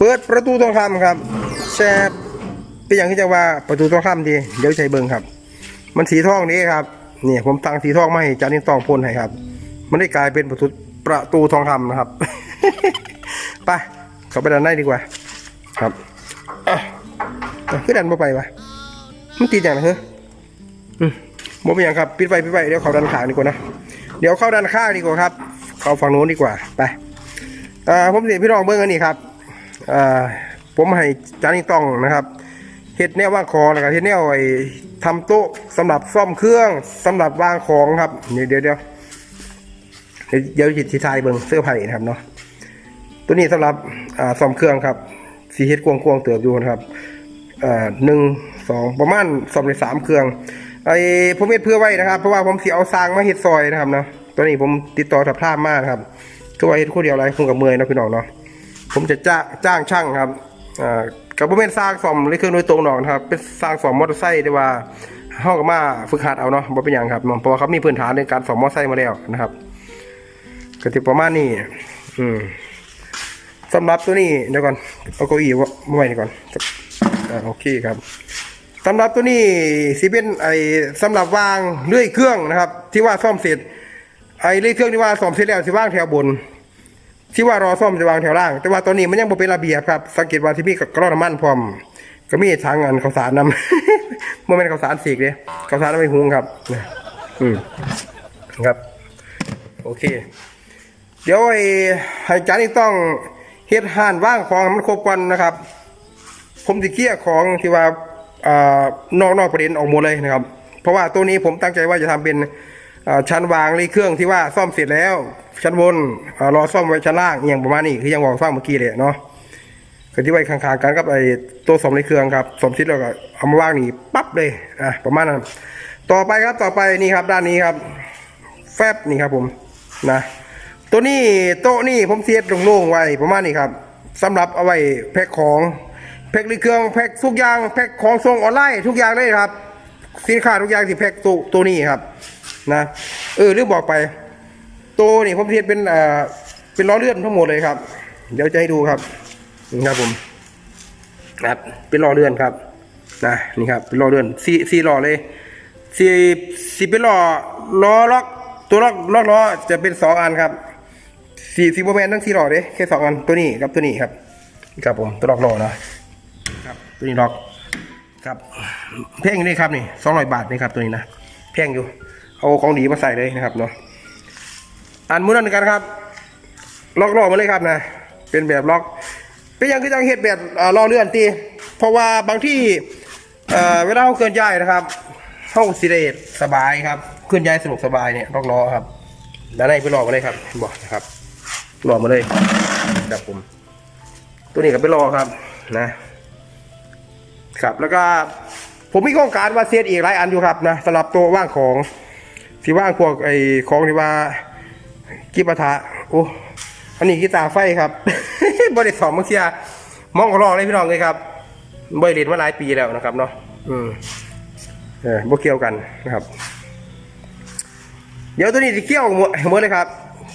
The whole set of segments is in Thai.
ปิดประตูทองคำครับแชบเป็นอย่างที่จะว่าประตูทองคำดีเดี๋ยวใช้เบิ่งครับ มันสีทองนี้ครับนี่ผมตั้งสีทองมาให้จานินตองพ่นให้ครับ มันได้กลายเป็นประตูประตูทองคำนะครับไปเข้าไปด้านในดีกว่า ครับอะขึ้นดันมาไปวะมันตีอย่างไรเหรออืมบ่เป็นอย่างครับปิดไปปิดไปเดี๋ยวเข้าด้านข้างดีกว่านะเดี๋ยวเข้าด้านข้างดีกว่าครับ เข้าฝั่งโน้นดีกว่าไปอ่าผมเสียพี่น้องเบิ้งอันนี้ครับ ผมให้จานินตองนะครับเฮ็ดแนววางของนะครับเฮ็ดแนวไอ้ทำโต๊ะสำหรับซ่อมเครื่องสำหรับวางของครับเดี๋ยวเดี๋ยวเดี๋ยวเดี๋ยวจิตทีทายเบิ่งเสื้อผ้านะครับเนาะตัวนี้สำหรับอ่าซ่อมเครื่องครับสีเฮ็ดกวงกวงเติบอยู่นะครับอ่าหนึ่งสองประมาณซ่อมในสามเครื่องไอ้ผมเฮ็ดเพื่อไว้นะครับ เพราะว่าผมสิเอาสร้างมาเฮ็ดซอยนะครับเนาะตัวนี้ผมติดต่อสับพลาดมากครับคือว่าเฮ็ดคนเดียวไรคงกับเมื่อยนะพี่น้องเนาะ ผมจะจ้างจ้างช่างครับกับบ่แม่นสร้างซ่อมหรือเครื่องโดยตรงหรอกนะครับ เป็นสร้างซ่อมมอเตอร์ไซค์แต่ว่าเฮาก็มาฝึกหัดเอาเนาะบ่เป็นหยังครับเพราะว่าเขามีพื้นฐานในการซ่อมมอเตอร์ไซค์มาแล้วนะครับก็สิประมาณนี้อืมสำหรับตัวนี้เดี๋ยวก่อนเอาเก้าอี้มาไว้นี่ก่อนโอเคครับสำหรับตัวนี้สิเป็นไอ้สำหรับวางเลื่อยเครื่องนะครับ ที่ว่าซ่อมเสร็จไอ้เลื่อยเครื่องที่ว่าซ่อมเสร็จแล้วสิวางแถวบน ที่ว่ารอซ่อมจะวางแถวล่าง แต่ว่าตอนนี้มันยังบ่เป็นระเบียบครับ สังเกตว่าที่มีกระรอกน้ำมันพร้อม ก็มีทางอันข้าวสารนำเมื่อเป็นข้าวสารสีกเลยข้าวสารเอาไปหุงครับนะอืมครับ โอเค เดี๋ยวไอ้ให้จานนี่ต้องเฮ็ดห่านว่างของมันครบกันนะครับ ผมจะเคลียของที่ว่าอ่านอกนอกประเด็นออกหมดเลยนะครับ เพราะว่าตัวนี้ผมตั้งใจว่าจะทำเป็นชั้นวางเลยเครื่องที่ว่าซ่อมเสร็จแล้ว ชั้นบนรอซ่อมไว้ชั้นล่างอย่างประมาณนี้คือยังบอกฟังเมื่อกี้เลยเนาะก็ที่ไว้ข้างๆกันกับไอ้ตัวสมในเครื่องครับสมทิศแล้วก็เอามาวางนี่ปั๊บเลยอะประมาณนั้นต่อไปครับต่อไปนี่ครับด้านนี้ครับ แฟบนี่ครับผมนะตัวนี้โต๊ะนี่ผมเสียดโล่งๆไว้ประมาณนี้ครับสำหรับเอาไว้แพ็คของแพ็คหรือเครื่องแพ็คทุกอย่างแพ็คของส่งออนไลน์ทุกอย่างเลยครับ สินค้าทุกอย่างที่แพ็คตัวตัวนี้ครับนะเออลืมบอกไป ตัวนี่ผมเสียดเป็นอ่อเป็นล้อเลื่อนทั้งหมดเลยครับ เดี๋ยวจะให้ดูครับนี่ครับผมครับเป็นล้อเลื่อนครับนะนี่ครับเป็นล้อเลื่อนสี่สี่ล้อเลยสี่สี่เป็นล้อล้อล็อกตัวล็อกล็อกล้อจะเป็นสองอันครับสี่สี่โมเมนต์ทั้งสี่ล้อเลยแค่สองอันตัวนี้กับตัวนี้ครับครับผมตัวล็อกล้อนะครับตัวนี้ล็อกครับแพงนี่ครับนี่สองร้อยบาทนี่ครับตัวนี้นะแพงอยู่เอาของดีมาใส่เลยนะครับเนาะ อันมือนั่นกันครับ ล็อกล้อมาเลยครับนะ เป็นแบบล็อก เป็นอย่างคือจังเห็ดแบบอ่าล้อเลื่อนตีเพราะว่าบางที่เวลาเขาเคลื่อนย้ายนะครับเข้าสิเดชสบายครับ เคลื่อนย้ายสะดวกสบายเนี่ยล็อกล้อครับด้านในไปล้อมาเลยครับบอกนะครับล้อมาเลยครับผม ตัวนี้ก็ไปล้อครับนะ ครับแล้วก็ผมมีโครงการว่าเซตอีกหลายอันอยู่ครับนะสำหรับตัวว่างของที่ว่างพวกไอ้ของที่ว่า กีปะทะโอ้อันนี้กีตาร์ไฟครับบริษัทมังเสียมองกรองเลยพี่น้องเลยครับบริเรียนมาหลายปีแล้วนะครับเนาะอืมเออบ่เกี่ยวกันนะครับ เดี๋ยวตัวนี้จะเกี่ยวหมดหมดเลยครับ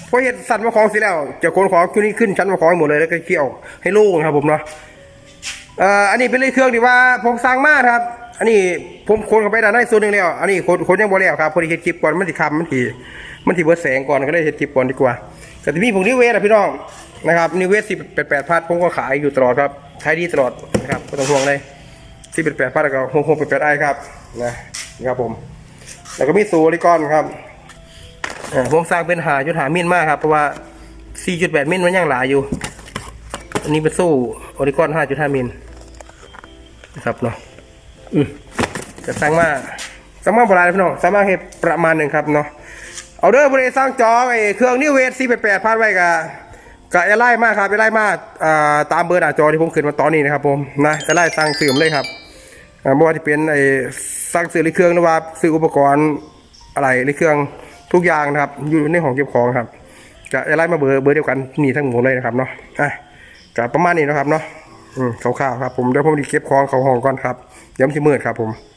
เพราะเห็นสั่นมาของสิแล้วจะขนของตัวนี้ขึ้นชั้นมาของหมดเลยแล้วก็เกี่ยวให้โล่งครับผมเนาะเอ่ออันนี้เป็นเลยเครื่องที่ว่าผมสร้างมาครับ อันนี้ผมคนเข้าไปด้านในส่วนหนึ่งแล้ว อันนี้คนคนยังบ่แล้วครับพอดีเฮ็ดคลิปก่อนมันสิคำมันสิมันสิเบิดแสงก่อนก็เลยเฮ็ดคลิปก่อนดีกว่าก็จะมีพวกนิเวสอะพี่น้องนะครับนิเวสสิบแปดแปดพัดผมก็ขายอยู่ตลอดครับขายดีตลอดนะครับไม่ต้องห่วงเลยสิบแปดแปดพัดก็หกหกแปดแปดไอครับนะนะครับผม แล้วก็มีสูริกอนครับผมสร้างเป็นหาจุดหามินมากครับเพราะว่า4.8มิลมันยังหลายอยู่ อันนี้เป็นสู้โอริกอน5.5มิลนะครับเนาะ จะสร้างมาสร้างมาโบราณพี่น้องสร้างมาเห็ประมาณหนึ่งครับเนาะเอาเด้อบริษัทสร้างจอไอ้เครื่องนิวเวส488พาดไว้กับกับไอ้ไล่มากครับไอ้ไล่มากตามเบอร์หน้าจอที่ผมขึ้นมาตอนนี้นะครับผมนะไอ้ไล่สร้างสื่อมเลยครับไม่ว่าจะเป็นไอ้สร้างซื้อหรือเครื่องหรือว่าซื้ออุปกรณ์อะไรหรือเครื่องทุกอย่างนะครับ อยู่ในของเก็บของครับ จะไล่มาเบอร์เบอร์เดียวกันนี่ทั้งหมดเลยนะครับเนาะอะกับประมาณนี้นะครับเนาะอืมคร่าวๆครับผมเดี๋ยวผมจะเก็บของเขาห้องก่อนครับ เดี๋ยวมันจะมืดครับผม